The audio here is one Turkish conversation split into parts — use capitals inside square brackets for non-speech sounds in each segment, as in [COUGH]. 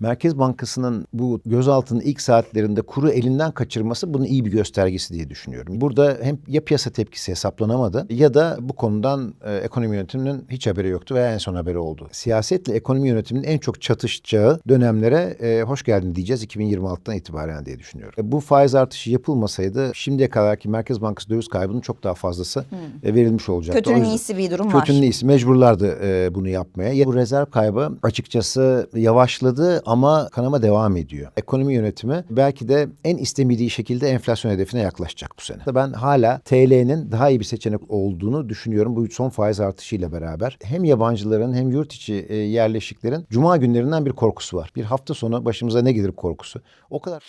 Merkez Bankası'nın bu gözaltının ilk saatlerinde kuru elinden kaçırması bunun iyi bir göstergesi diye düşünüyorum. Burada hem ya piyasa tepkisi hesaplanamadı ya da bu konudan e, ekonomi yönetiminin hiç haberi yoktu veya en son haberi oldu. Siyasetle ekonomi yönetiminin en çok çatışacağı dönemlere e, hoş geldin diyeceğiz 2026'dan itibaren diye düşünüyorum. E, bu faiz artışı yapılmasaydı şimdiye kadarki Merkez Bankası döviz kaybının çok daha fazlası e, verilmiş olacaktı. Kötünün yüzden- iyisi bir durum var. Kötünün iyisi mecburlardı e, bunu yapmaya. Ya, bu rezerv kaybı açıkçası yavaşladı ama kanama devam ediyor. Ekonomi yönetimi belki de en istemediği şekilde enflasyon hedefine yaklaşacak bu sene. Ben hala TL'nin daha iyi bir seçenek olduğunu düşünüyorum bu son faiz artışıyla beraber. Hem yabancıların hem yurt içi e, yerleşiklerin cuma günlerinden bir korkusu var. Bir hafta sonu başımıza ne gelir korkusu. O kadar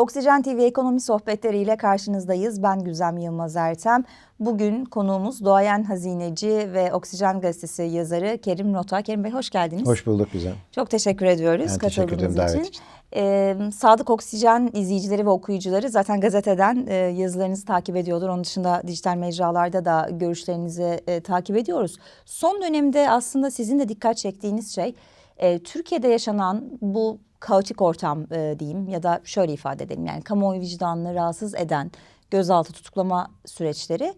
Oksijen TV ekonomi sohbetleriyle karşınızdayız. Ben Güzem Yılmaz Ertem. Bugün konuğumuz doğayan hazineci ve Oksijen Gazetesi yazarı Kerim Nota. Kerim Bey hoş geldiniz. hoş bulduk bize. Çok teşekkür ediyoruz Ben teşekkür katıldığınız ederim davet için. için. Ee, Sadık Oksijen izleyicileri ve okuyucuları zaten gazeteden e, yazılarınızı takip ediyordur. Onun dışında dijital mecralarda da görüşlerinizi e, takip ediyoruz. Son dönemde aslında sizin de dikkat çektiğiniz şey e, Türkiye'de yaşanan bu kaotik ortam e, diyeyim ya da şöyle ifade edelim yani kamuoyu vicdanını rahatsız eden gözaltı tutuklama süreçleri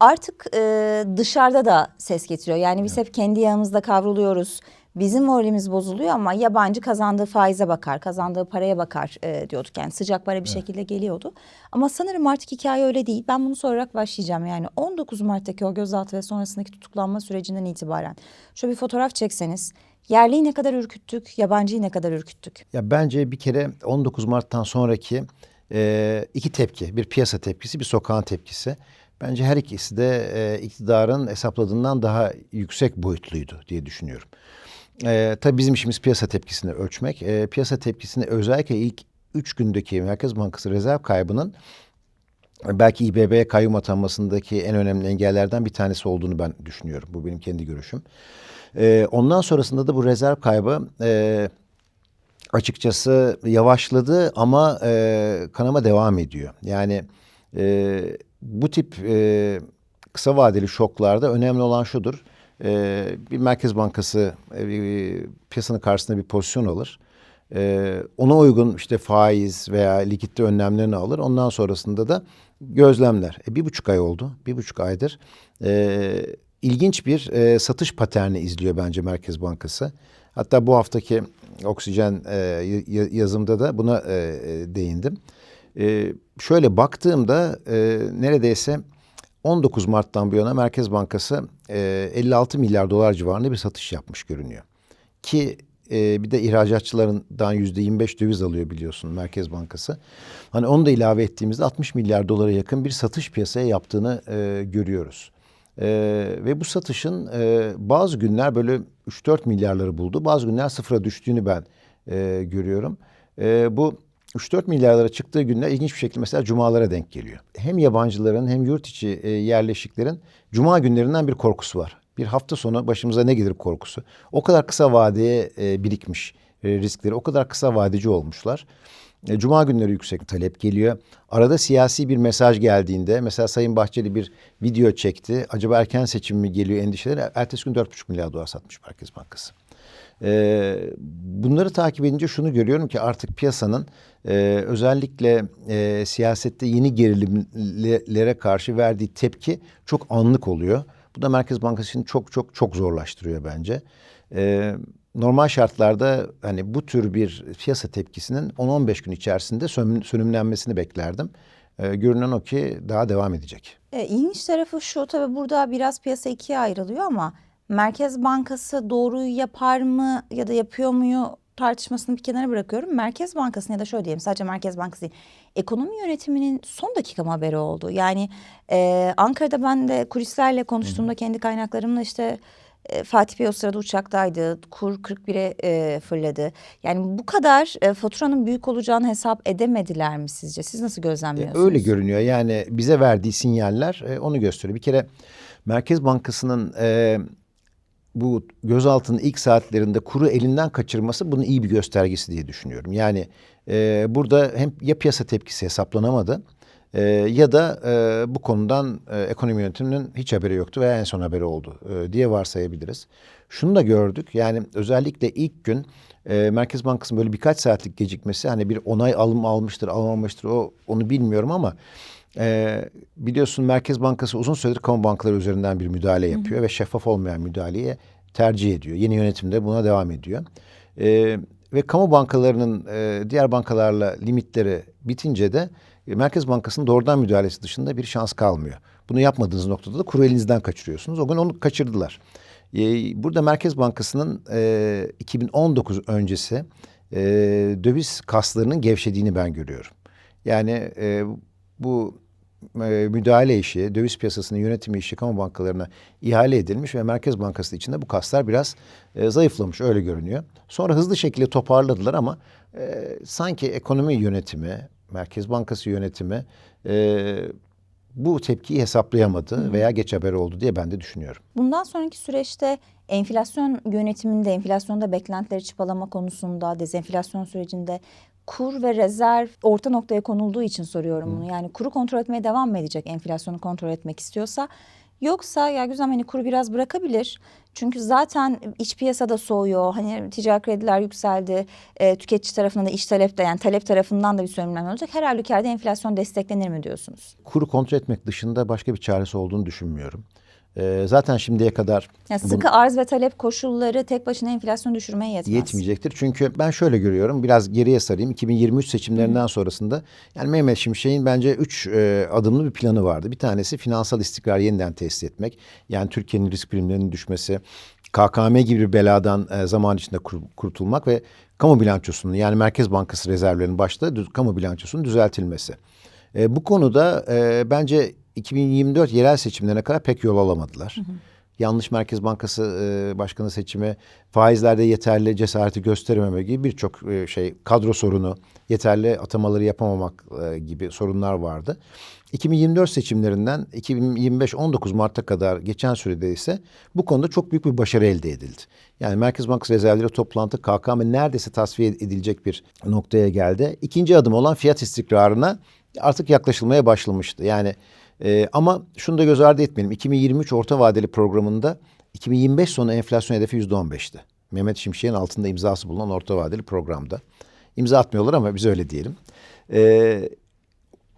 artık e, dışarıda da ses getiriyor. Yani biz hep kendi yağımızda kavruluyoruz. Bizim moralimiz bozuluyor ama yabancı kazandığı faize bakar, kazandığı paraya bakar e, diyorduk. Yani sıcak para bir şekilde geliyordu. Ama sanırım artık hikaye öyle değil. Ben bunu sorarak başlayacağım. Yani 19 Mart'taki o gözaltı ve sonrasındaki tutuklanma sürecinden itibaren şöyle bir fotoğraf çekseniz yerliyi ne kadar ürküttük, yabancıyı ne kadar ürküttük? Ya bence bir kere 19 Mart'tan sonraki e, iki tepki, bir piyasa tepkisi, bir sokağın tepkisi. Bence her ikisi de e, iktidarın hesapladığından daha yüksek boyutluydu diye düşünüyorum. E, tabii bizim işimiz piyasa tepkisini ölçmek. E, piyasa tepkisini özellikle ilk üç gündeki Merkez Bankası rezerv kaybının belki İBB'ye kayyum atanmasındaki en önemli engellerden bir tanesi olduğunu ben düşünüyorum. Bu benim kendi görüşüm. E, ondan sonrasında da bu rezerv kaybı e, açıkçası yavaşladı ama e, kanama devam ediyor. Yani e, bu tip e, kısa vadeli şoklarda önemli olan şudur. E, bir Merkez Bankası e, bir, piyasanın karşısında bir pozisyon alır. E, ona uygun işte faiz veya likitte önlemlerini alır. Ondan sonrasında da gözlemler. E, bir buçuk ay oldu. Bir buçuk aydır. E, ilginç bir e, satış paterni izliyor bence Merkez Bankası. Hatta bu haftaki oksijen e, yazımda da buna e, e, değindim. E, şöyle baktığımda e, neredeyse 19 Mart'tan bu yana Merkez Bankası e, 56 milyar dolar civarında bir satış yapmış görünüyor. Ki e, bir de ihracatçılarından yüzde 25 döviz alıyor biliyorsun Merkez Bankası. Hani onu da ilave ettiğimizde 60 milyar dolara yakın bir satış piyasaya yaptığını e, görüyoruz. E, ve bu satışın e, bazı günler böyle 3-4 milyarları buldu. Bazı günler sıfıra düştüğünü ben e, görüyorum. E, bu 3-4 milyarlara çıktığı günler ilginç bir şekilde mesela cumalara denk geliyor. Hem yabancıların hem yurt içi e, yerleşiklerin cuma günlerinden bir korkusu var. Bir hafta sonu başımıza ne gelir korkusu. O kadar kısa vadeye e, birikmiş e, riskleri, o kadar kısa vadeci olmuşlar. E, Cuma günleri yüksek talep geliyor. Arada siyasi bir mesaj geldiğinde mesela Sayın Bahçeli bir video çekti. Acaba erken seçim mi geliyor endişeleri. Ertesi gün 4,5 milyar dolar satmış Merkez Bankası. Ee, bunları takip edince şunu görüyorum ki artık piyasanın e, özellikle e, siyasette yeni gerilimlere karşı verdiği tepki çok anlık oluyor. Bu da Merkez Bankası için çok çok çok zorlaştırıyor bence. Ee, normal şartlarda hani bu tür bir piyasa tepkisinin 10-15 gün içerisinde sönüm- sönümlenmesini beklerdim. Ee, görünen o ki daha devam edecek. E, ilginç tarafı şu tabii burada biraz piyasa ikiye ayrılıyor ama Merkez Bankası doğruyu yapar mı ya da yapıyor mu tartışmasını bir kenara bırakıyorum. Merkez Bankası'nın ya da şöyle diyelim sadece Merkez Bankası değil. Ekonomi yönetiminin son dakika haberi oldu? Yani e, Ankara'da ben de kulislerle konuştuğumda kendi kaynaklarımla işte e, Fatih Bey o sırada uçaktaydı. Kur 41'e e, fırladı. Yani bu kadar e, faturanın büyük olacağını hesap edemediler mi sizce? Siz nasıl E, gözlemliyorsunuz? Öyle görünüyor. Yani bize verdiği sinyaller e, onu gösteriyor. Bir kere Merkez Bankası'nın e, bu gözaltının ilk saatlerinde kuru elinden kaçırması bunun iyi bir göstergesi diye düşünüyorum. Yani e, burada hem ya piyasa tepkisi hesaplanamadı E, ya da e, bu konudan e, ekonomi yönetiminin hiç haberi yoktu veya en son haberi oldu e, diye varsayabiliriz. Şunu da gördük yani özellikle ilk gün e, Merkez Bankası'nın böyle birkaç saatlik gecikmesi hani bir onay alım almıştır almamıştır o onu bilmiyorum ama e, biliyorsun Merkez Bankası uzun süredir kamu bankaları üzerinden bir müdahale yapıyor ve şeffaf olmayan müdahaleye tercih ediyor. Yeni yönetim de buna devam ediyor. E, ve kamu bankalarının e, diğer bankalarla limitleri bitince de Merkez Bankası'nın doğrudan müdahalesi dışında bir şans kalmıyor. Bunu yapmadığınız noktada da kuru elinizden kaçırıyorsunuz. O gün onu kaçırdılar. E, burada Merkez Bankası'nın e, 2019 öncesi e, döviz kaslarının gevşediğini ben görüyorum. Yani e, bu e, müdahale işi, döviz piyasasının yönetimi işi kamu bankalarına ihale edilmiş ve Merkez Bankası içinde bu kaslar biraz e, zayıflamış öyle görünüyor. Sonra hızlı şekilde toparladılar ama e, sanki ekonomi yönetimi, Merkez Bankası yönetimi e, bu tepkiyi hesaplayamadı veya geç haber oldu diye ben de düşünüyorum. Bundan sonraki süreçte enflasyon yönetiminde, enflasyonda beklentileri çıpalama konusunda, dezenflasyon sürecinde kur ve rezerv orta noktaya konulduğu için soruyorum bunu. Yani kuru kontrol etmeye devam mı edecek enflasyonu kontrol etmek istiyorsa? Yoksa ya güzel hani kuru biraz bırakabilir. Çünkü zaten iç piyasada soğuyor. Hani ticari krediler yükseldi. E, tüketici tarafından da iş talep de yani talep tarafından da bir sönümlenme olacak. Her halükarda enflasyon desteklenir mi diyorsunuz? Kuru kontrol etmek dışında başka bir çaresi olduğunu düşünmüyorum. E, zaten şimdiye kadar Yani bunu- sıkı arz ve talep koşulları tek başına enflasyonu düşürmeye yetmez. Yetmeyecektir. Çünkü ben şöyle görüyorum. Biraz geriye sarayım. 2023 seçimlerinden sonrasında yani Mehmet Şimşek'in bence üç e, adımlı bir planı vardı. Bir tanesi finansal istikrar yeniden tesis etmek. Yani Türkiye'nin risk primlerinin düşmesi, KKM gibi bir beladan e, zaman içinde kur- kurtulmak ve kamu bilançosunun yani Merkez Bankası rezervlerinin başta düz- kamu bilançosunun düzeltilmesi. E, bu konuda e, bence 2024 yerel seçimlerine kadar pek yol alamadılar. Yanlış Merkez Bankası e, Başkanı seçimi, faizlerde yeterli cesareti gösterememe gibi birçok e, şey, kadro sorunu, yeterli atamaları yapamamak e, gibi sorunlar vardı. 2024 seçimlerinden 2025-19 Mart'a kadar geçen sürede ise bu konuda çok büyük bir başarı elde edildi. Yani Merkez Bankası rezervleri toplantı KKM neredeyse tasfiye edilecek bir noktaya geldi. İkinci adım olan fiyat istikrarına artık yaklaşılmaya başlamıştı. Yani e, ama şunu da göz ardı etmeyelim. 2023 orta vadeli programında 2025 sonu enflasyon hedefi yüzde on beşti. Mehmet Şimşek'in altında imzası bulunan orta vadeli programda. İmza atmıyorlar ama biz öyle diyelim. E,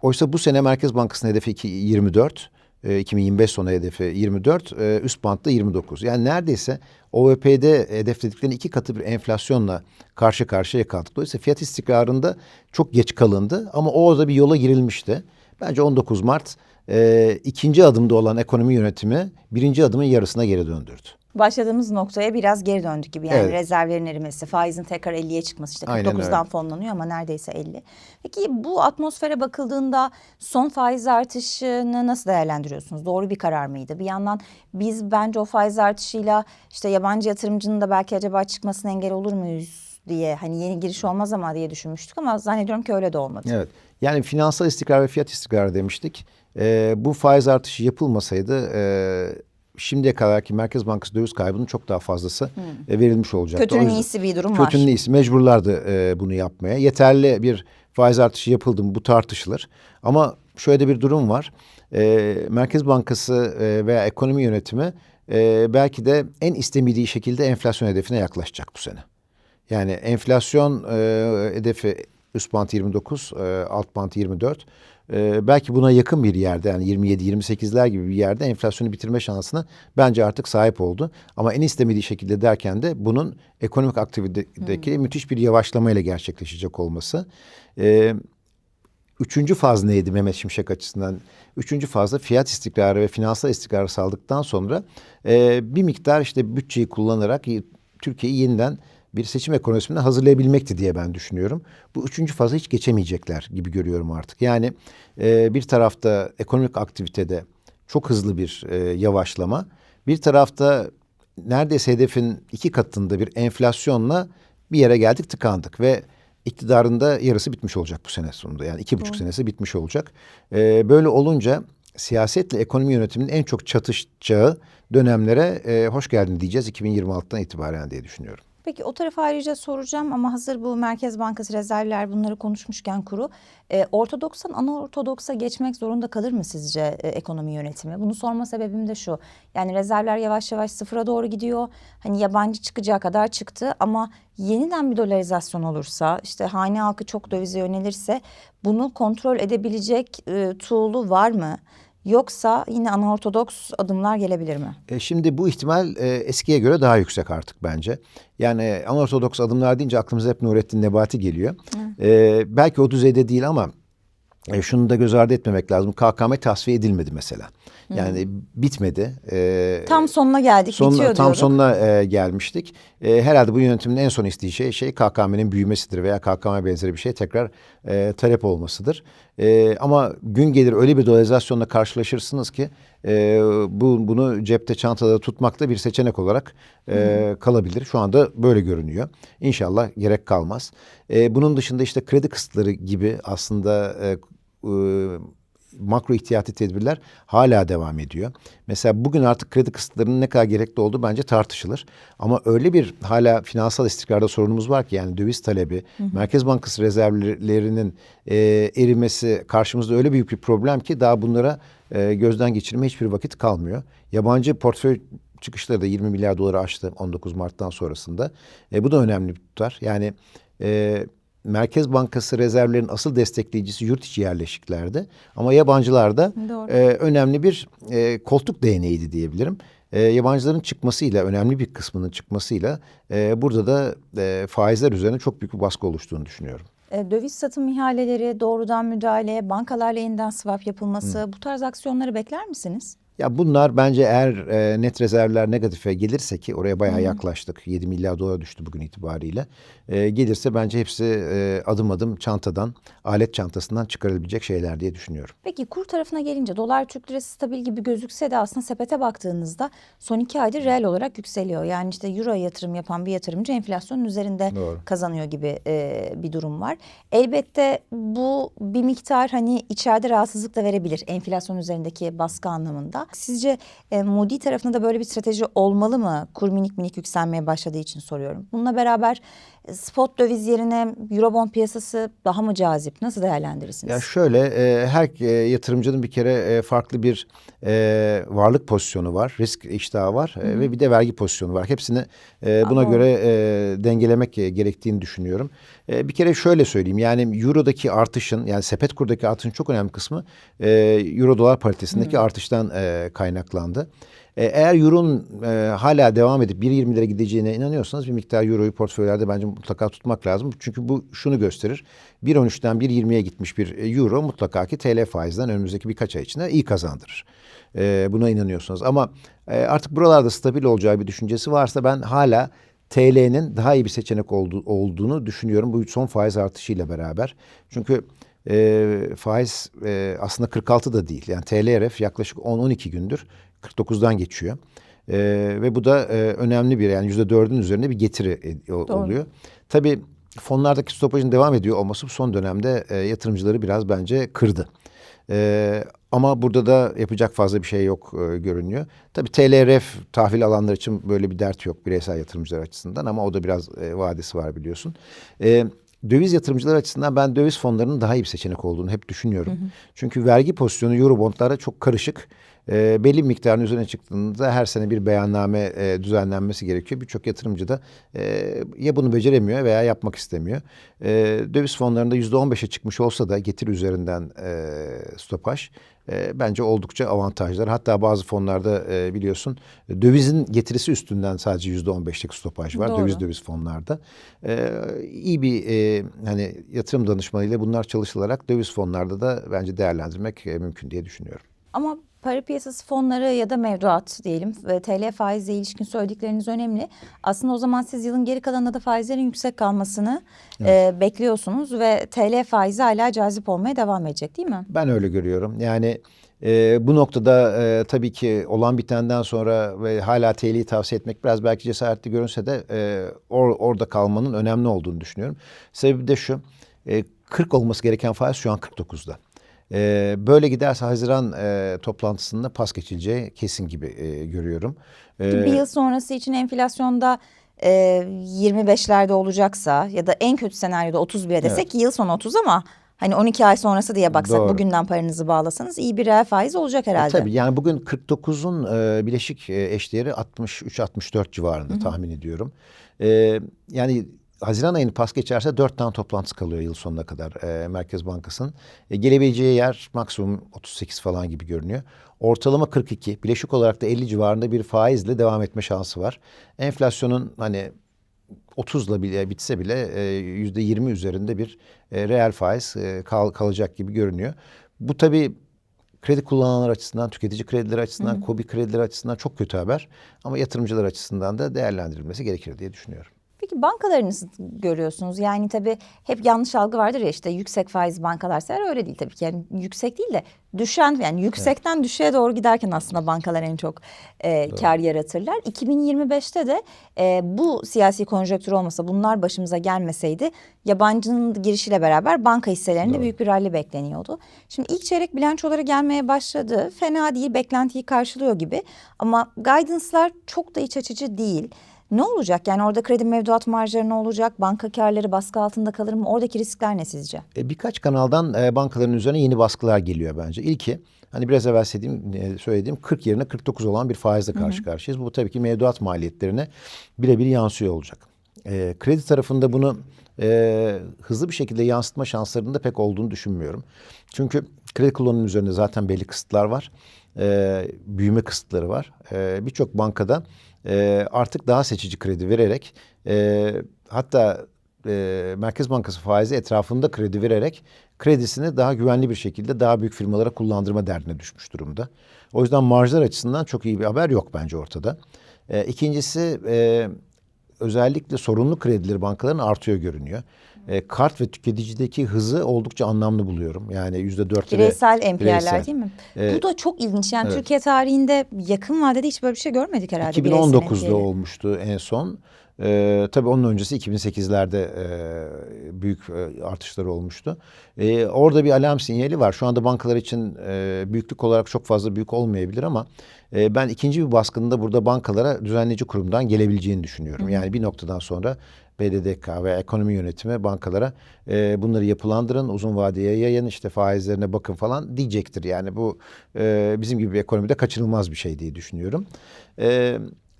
oysa bu sene Merkez Bankası'nın hedefi iki- 24. e, 2025 sonu hedefi 24, e, üst bantta 29. Yani neredeyse OVP'de hedeflediklerinin iki katı bir enflasyonla karşı karşıya kaldık. Dolayısıyla fiyat istikrarında çok geç kalındı ama orada bir yola girilmişti. Bence 19 Mart e, ikinci adımda olan ekonomi yönetimi birinci adımın yarısına geri döndürdü. Başladığımız noktaya biraz geri döndük gibi. Yani Evet. rezervlerin erimesi, faizin tekrar 50'ye çıkması işte Aynen 49'dan öyle. fonlanıyor ama neredeyse 50. Peki bu atmosfere bakıldığında son faiz artışını nasıl değerlendiriyorsunuz? Doğru bir karar mıydı? Bir yandan biz bence o faiz artışıyla işte yabancı yatırımcının da belki acaba çıkmasına engel olur muyuz diye hani yeni giriş olmaz ama diye düşünmüştük ama zannediyorum ki öyle de olmadı. Evet. Yani finansal istikrar ve fiyat istikrarı demiştik. Ee, bu faiz artışı yapılmasaydı e, şimdiye kadarki Merkez Bankası döviz kaybının çok daha fazlası e, verilmiş olacaktı. Kötünün iyisi bir durum var. Kötünün iyisi mecburlardı e, bunu yapmaya. Yeterli bir faiz artışı yapıldı mı bu tartışılır. Ama şöyle de bir durum var. E, Merkez Bankası e, veya ekonomi yönetimi e, belki de en istemediği şekilde enflasyon hedefine yaklaşacak bu sene. Yani enflasyon e, hedefi üst bant 29, e, alt bant 24. E, belki buna yakın bir yerde yani 27-28'ler gibi bir yerde enflasyonu bitirme şansına bence artık sahip oldu. Ama en istemediği şekilde derken de bunun ekonomik aktivitedeki müthiş bir yavaşlamayla gerçekleşecek olması. E, Üçüncü faz neydi Mehmet Şimşek açısından? Üçüncü fazda fiyat istikrarı ve finansal istikrarı sağladıktan sonra e, bir miktar işte bütçeyi kullanarak Türkiye'yi yeniden bir seçim ekonomisine hazırlayabilmekti diye ben düşünüyorum. Bu üçüncü faza hiç geçemeyecekler gibi görüyorum artık. Yani e, bir tarafta ekonomik aktivitede çok hızlı bir e, yavaşlama, bir tarafta neredeyse hedefin iki katında bir enflasyonla bir yere geldik tıkandık ve iktidarında yarısı bitmiş olacak bu sene sonunda. Yani iki buçuk senesi bitmiş olacak. Ee, böyle olunca siyasetle ekonomi yönetiminin en çok çatışacağı dönemlere e, hoş geldin diyeceğiz 2026'dan itibaren diye düşünüyorum. Peki o tarafa ayrıca soracağım ama hazır bu Merkez Bankası rezervler bunları konuşmuşken kuru e, ortodokstan anortodoksa geçmek zorunda kalır mı sizce e, ekonomi yönetimi? Bunu sorma sebebim de şu. Yani rezervler yavaş yavaş sıfıra doğru gidiyor. Hani yabancı çıkacağı kadar çıktı ama yeniden bir dolarizasyon olursa işte hane halkı çok dövize yönelirse bunu kontrol edebilecek e, tool'u var mı? Yoksa yine anortodoks adımlar gelebilir mi? E, şimdi bu ihtimal e, eskiye göre daha yüksek artık bence. Yani anortodoks adımlar deyince aklımıza hep Nurettin Nebati geliyor. E, belki o düzeyde değil ama e, şunu da göz ardı etmemek lazım. KKM tasfiye edilmedi mesela. Yani bitmedi. E, Tam sonuna geldik, Sonuna- bitiyor tam diyorduk. sonuna e, gelmiştik. E, herhalde bu yönetimin en son istediği şey, KKM'nin büyümesidir veya KKM benzeri bir şey tekrar e, talep olmasıdır. E, ama gün gelir öyle bir dolarizasyonla karşılaşırsınız ki e, bu bunu cepte çantada tutmakta bir seçenek olarak e, kalabilir. Şu anda böyle görünüyor. İnşallah gerek kalmaz. E, bunun dışında işte kredi kısıtları gibi aslında e, e, makro ihtiyati tedbirler hala devam ediyor. Mesela bugün artık kredi kısıtlarının ne kadar gerekli olduğu bence tartışılır. Ama öyle bir hala finansal istikrarda sorunumuz var ki yani döviz talebi, Merkez Bankası rezervlerinin e, erimesi karşımızda öyle büyük bir problem ki daha bunlara e, gözden geçirme hiçbir vakit kalmıyor. Yabancı portföy çıkışları da 20 milyar doları aştı 19 Mart'tan sonrasında. E, bu da önemli bir tutar. Yani e, Merkez Bankası rezervlerinin asıl destekleyicisi yurt içi yerleşiklerde. Ama yabancılarda Doğru. e, önemli bir e, koltuk değneğiydi diyebilirim. E, yabancıların çıkmasıyla, önemli bir kısmının çıkmasıyla e, burada da e, faizler üzerine çok büyük bir baskı oluştuğunu düşünüyorum. E, Döviz satım ihaleleri, doğrudan müdahale, bankalarla yeniden swap yapılması bu tarz aksiyonları bekler misiniz? Ya bunlar bence eğer e, net rezervler negatife gelirse ki oraya bayağı yaklaştık. 7 milyar dolara düştü bugün itibariyle. E, gelirse bence hepsi e, adım adım çantadan, alet çantasından çıkarılabilecek şeyler diye düşünüyorum. Peki kur tarafına gelince dolar Türk lirası stabil gibi gözükse de aslında sepete baktığınızda son iki aydır reel olarak yükseliyor. Yani işte euroya yatırım yapan bir yatırımcı enflasyonun üzerinde Doğru. kazanıyor gibi e, bir durum var. Elbette bu bir miktar hani içeride rahatsızlık da verebilir enflasyon üzerindeki baskı anlamında. Sizce e, Moody tarafında da böyle bir strateji olmalı mı? Kur minik minik yükselmeye başladığı için soruyorum. Bununla beraber e, spot döviz yerine Eurobond piyasası daha mı cazip? Nasıl değerlendirirsiniz? Ya şöyle e, her e, yatırımcının bir kere e, farklı bir e, varlık pozisyonu var, risk iştahı var e, ve bir de vergi pozisyonu var. Hepsini e, buna Ama- göre e, dengelemek e, gerektiğini düşünüyorum. E, bir kere şöyle söyleyeyim yani eurodaki artışın yani sepet kurdaki artışın çok önemli kısmı e, euro dolar paritesindeki artıştan e, kaynaklandı. E, eğer euronun e, hala devam edip 1.20'lere gideceğine inanıyorsanız bir miktar euroyu portföylerde bence mutlaka tutmak lazım. Çünkü bu şunu gösterir. 1.13'ten 1.20'ye gitmiş bir e, euro mutlaka ki TL faizden önümüzdeki birkaç ay içinde iyi kazandırır. E, buna inanıyorsunuz. Ama e, artık buralarda stabil olacağı bir düşüncesi varsa ben hala TL'nin daha iyi bir seçenek oldu, olduğunu düşünüyorum bu son faiz artışıyla beraber. Çünkü e, faiz e, aslında 46 da değil. Yani TLRF yaklaşık 10-12 gündür 49'dan geçiyor. E, ve bu da e, önemli bir yani yüzde dördün üzerinde bir getiri e, o- oluyor. Tabii fonlardaki stopajın devam ediyor olması bu son dönemde e, yatırımcıları biraz bence kırdı. E, ama burada da yapacak fazla bir şey yok e, görünüyor. Tabii TLRF tahvil alanlar için böyle bir dert yok bireysel yatırımcılar açısından ama o da biraz e, vadesi var biliyorsun. E, döviz yatırımcılar açısından ben döviz fonlarının daha iyi bir seçenek olduğunu hep düşünüyorum. Çünkü vergi pozisyonu Eurobondlarda çok karışık. E, belli miktarın üzerine çıktığında her sene bir beyanname e, düzenlenmesi gerekiyor. Birçok yatırımcı da e, ya bunu beceremiyor veya yapmak istemiyor. E, döviz fonlarında yüzde on beşe çıkmış olsa da getir üzerinden e, stopaj e, bence oldukça avantajlar. Hatta bazı fonlarda e, biliyorsun dövizin getirisi üstünden sadece yüzde on beşlik stopaj var. Doğru. Döviz döviz fonlarda. E, iyi bir e, hani yatırım danışmanıyla bunlar çalışılarak döviz fonlarda da bence değerlendirmek e, mümkün diye düşünüyorum. Ama para piyasası fonları ya da mevduat diyelim ve TL faizle ilişkin söyledikleriniz önemli. Aslında o zaman siz yılın geri kalanında da faizlerin yüksek kalmasını e, bekliyorsunuz ve TL faizi hala cazip olmaya devam edecek değil mi? Ben öyle görüyorum. Yani e, bu noktada e, tabii ki olan bitenden sonra ve hala TL'yi tavsiye etmek biraz belki cesaretli görünse de e, or- orada kalmanın önemli olduğunu düşünüyorum. Sebebi de şu, e, 40 olması gereken faiz şu an 49'da. E, böyle giderse Haziran e, toplantısında pas geçileceği kesin gibi e, görüyorum. E, bir yıl sonrası için enflasyonda e, 25'lerde olacaksa ya da en kötü senaryoda 31'e desek yıl sonu 30 ama hani 12 ay sonrası diye baksak Doğru. bugünden paranızı bağlasanız iyi bir reel faiz olacak herhalde. Tabii yani bugün 49'un e, bileşik e, eşdeğeri 63-64 civarında tahmin ediyorum. E, yani Haziran ayını pas geçerse dört tane toplantısı kalıyor yıl sonuna kadar e, Merkez Bankası'nın. E, gelebileceği yer maksimum 38 falan gibi görünüyor. Ortalama 42, bileşik olarak da 50 civarında bir faizle devam etme şansı var. Enflasyonun hani 30'la bile bitse bile e, yüzde 20 üzerinde bir e, reel faiz e, kal, kalacak gibi görünüyor. Bu tabii kredi kullananlar açısından, tüketici kredileri açısından, KOBİ kredileri açısından çok kötü haber. Ama yatırımcılar açısından da değerlendirilmesi gerekir diye düşünüyorum. Peki bankaları nasıl görüyorsunuz? Yani tabii hep yanlış algı vardır ya işte yüksek faiz bankalar sever öyle değil tabii ki. Yani yüksek değil de düşen yani yüksekten düşüğe doğru giderken aslında bankalar en çok e, kar yaratırlar. 2025'te de e, bu siyasi konjonktür olmasa bunlar başımıza gelmeseydi yabancının girişiyle beraber banka hisselerinde büyük bir rally bekleniyordu. Şimdi ilk çeyrek bilançoları gelmeye başladı. Fena değil beklentiyi karşılıyor gibi ama guidance'lar çok da iç açıcı değil. Ne olacak? Yani orada kredi mevduat marjları ne olacak? Banka karları baskı altında kalır mı? Oradaki riskler ne sizce? E, birkaç kanaldan e, bankaların üzerine yeni baskılar geliyor bence. İlki hani biraz evvel söylediğim, e, söylediğim 40 yerine 49 olan bir faizle karşı karşıyayız. Bu tabii ki mevduat maliyetlerine birebir yansıyor olacak. E, kredi tarafında bunu e, hızlı bir şekilde yansıtma şanslarının da pek olduğunu düşünmüyorum. Çünkü kredi kullanımının üzerinde zaten belli kısıtlar var. E, büyüme kısıtları var. E, Birçok bankada e, artık daha seçici kredi vererek e, hatta e, Merkez Bankası faizi etrafında kredi vererek kredisini daha güvenli bir şekilde daha büyük firmalara kullandırma derdine düşmüş durumda. O yüzden marjlar açısından çok iyi bir haber yok bence ortada. E, ikincisi e, özellikle sorunlu kredileri bankaların artıyor görünüyor. E, kart ve tüketicideki hızı oldukça anlamlı buluyorum. Yani yüzde dört Bireysel bireysel. değil mi? Ee, Bu da çok ilginç. Yani Türkiye tarihinde yakın vadede hiç böyle bir şey görmedik herhalde. bireysel 2019'da NPL'i. olmuştu en son. Ee, tabii onun öncesi 2008'lerde e, büyük e, artışlar olmuştu. Ee, orada bir alarm sinyali var. Şu anda bankalar için e, büyüklük olarak çok fazla büyük olmayabilir ama e, ben ikinci bir baskının da burada bankalara düzenleyici kurumdan gelebileceğini düşünüyorum. Yani bir noktadan sonra BDDK ve ekonomi yönetimi bankalara e, bunları yapılandırın, uzun vadeye yayın, işte faizlerine bakın falan diyecektir. Yani bu e, bizim gibi bir ekonomide kaçınılmaz bir şey diye düşünüyorum. E,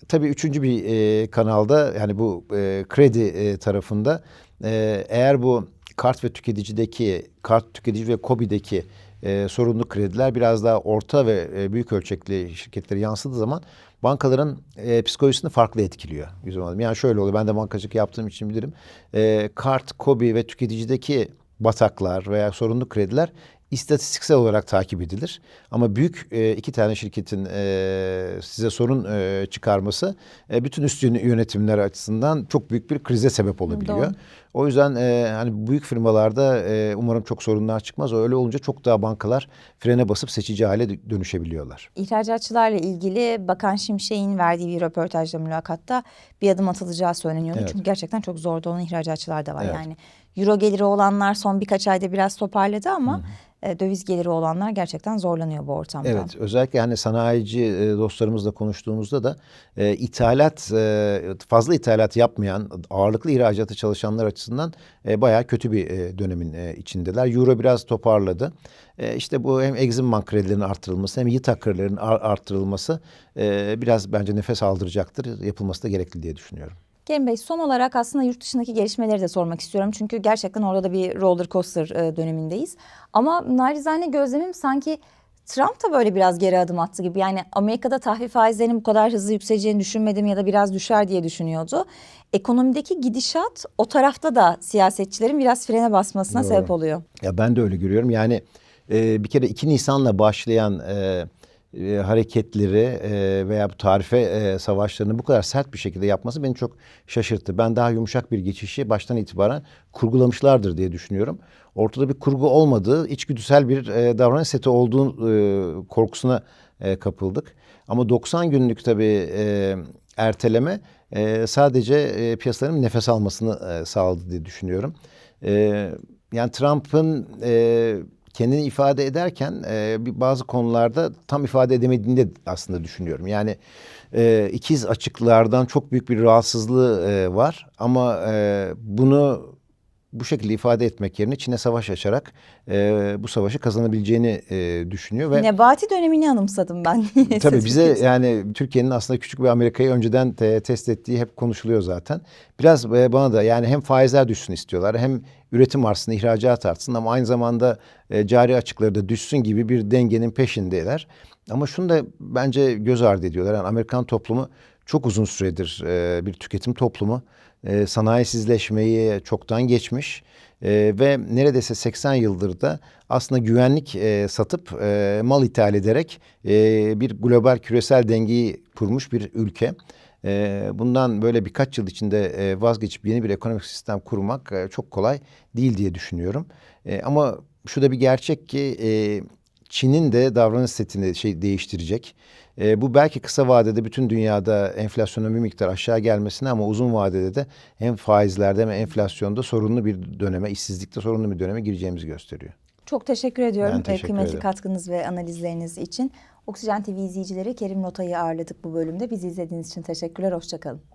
tabii üçüncü bir e, kanalda yani bu e, kredi e, tarafında e, eğer bu kart ve tüketicideki, kart tüketici ve KOBİ'deki e, sorunlu krediler biraz daha orta ve e, büyük ölçekli şirketlere yansıdığı zaman bankaların e, psikolojisini farklı etkiliyor. Yüzüm Hanım. Yani şöyle oluyor. Ben de bankacılık yaptığım için bilirim. E, kart, KOBİ ve tüketicideki bataklar veya sorunlu krediler istatistiksel olarak takip edilir. Ama büyük e, iki tane şirketin e, size sorun e, çıkarması e, bütün üst yön- yönetimler açısından çok büyük bir krize sebep olabiliyor. Doğru. O yüzden e, hani büyük firmalarda e, umarım çok sorunlar çıkmaz. Öyle olunca çok daha bankalar frene basıp seçici hale dö- dönüşebiliyorlar. İhracatçılarla ilgili Bakan Şimşek'in verdiği bir röportajda mülakatta bir adım atılacağı söyleniyordu. Evet. Çünkü gerçekten çok zorda olan ihracatçılar da var. Evet. Yani euro geliri olanlar son birkaç ayda biraz toparladı ama e, döviz geliri olanlar gerçekten zorlanıyor bu ortamda. Evet, özellikle hani sanayici dostlarımızla konuştuğumuzda da e, ithalat e, fazla ithalat yapmayan ağırlıklı ihracatı çalışanlar açısından e, bayağı kötü bir e, dönemin e, içindeler. Euro biraz toparladı. E, işte bu hem Exim Bank kredilerinin artırılması hem YİTAK kredilerinin ar- artırılması e, biraz bence nefes aldıracaktır. Yapılması da gerekli diye düşünüyorum. Kerim Bey son olarak aslında yurt dışındaki gelişmeleri de sormak istiyorum. Çünkü gerçekten orada da bir roller coaster e, dönemindeyiz. Ama narizane gözlemim sanki Trump da böyle biraz geri adım attı gibi. Yani Amerika'da tahvil faizlerinin bu kadar hızlı yükseleceğini düşünmedim ya da biraz düşer diye düşünüyordu. Ekonomideki gidişat o tarafta da siyasetçilerin biraz frene basmasına Doğru. sebep oluyor. Ya ben de öyle görüyorum. Yani e, bir kere 2 Nisan'la başlayan e, e, hareketleri e, veya bu tarife e, savaşlarını bu kadar sert bir şekilde yapması beni çok şaşırttı. Ben daha yumuşak bir geçişi baştan itibaren kurgulamışlardır diye düşünüyorum. Ortada bir kurgu olmadığı, içgüdüsel bir e, davranış seti olduğu korkusuna kapıldık. Ama 90 günlük tabii erteleme sadece piyasaların nefes almasını sağladı diye düşünüyorum. Yani Trump'ın kendini ifade ederken e, bazı konularda tam ifade edemediğini de aslında düşünüyorum. Yani e, ikiz açıklardan çok büyük bir rahatsızlığı e, var ama e, bunu bu şekilde ifade etmek yerine Çin'e savaş açarak e, bu savaşı kazanabileceğini e, düşünüyor ve Nebati dönemini anımsadım ben. [LAUGHS] Tabii bize yani Türkiye'nin aslında küçük bir Amerika'yı önceden te- test ettiği hep konuşuluyor zaten. Biraz e, bana da yani hem faizler düşsün istiyorlar hem üretim artsın, ihracat artsın ama aynı zamanda e, cari açıkları da düşsün gibi bir dengenin peşindeler. Ama şunu da bence göz ardı ediyorlar. Yani Amerikan toplumu çok uzun süredir e, bir tüketim toplumu. E, sanayisizleşmeyi çoktan geçmiş. E, ve neredeyse 80 yıldır da aslında güvenlik e, satıp e, mal ithal ederek e, bir global küresel dengeyi kurmuş bir ülke. E, bundan böyle birkaç yıl içinde e, vazgeçip yeni bir ekonomik sistem kurmak e, çok kolay değil diye düşünüyorum. Ama şu da bir gerçek ki Çin'in de davranış setini şey değiştirecek. E, bu belki kısa vadede bütün dünyada enflasyonun bir miktar aşağı gelmesine ama uzun vadede de hem faizlerde hem enflasyonda sorunlu bir döneme, işsizlikte sorunlu bir döneme gireceğimizi gösteriyor. Çok teşekkür ediyorum Ben teşekkür kıymetli ederim. katkınız ve analizleriniz için. Oksijen TV izleyicileri Kerim Nota'yı ağırladık bu bölümde. Bizi izlediğiniz için teşekkürler. Hoşçakalın.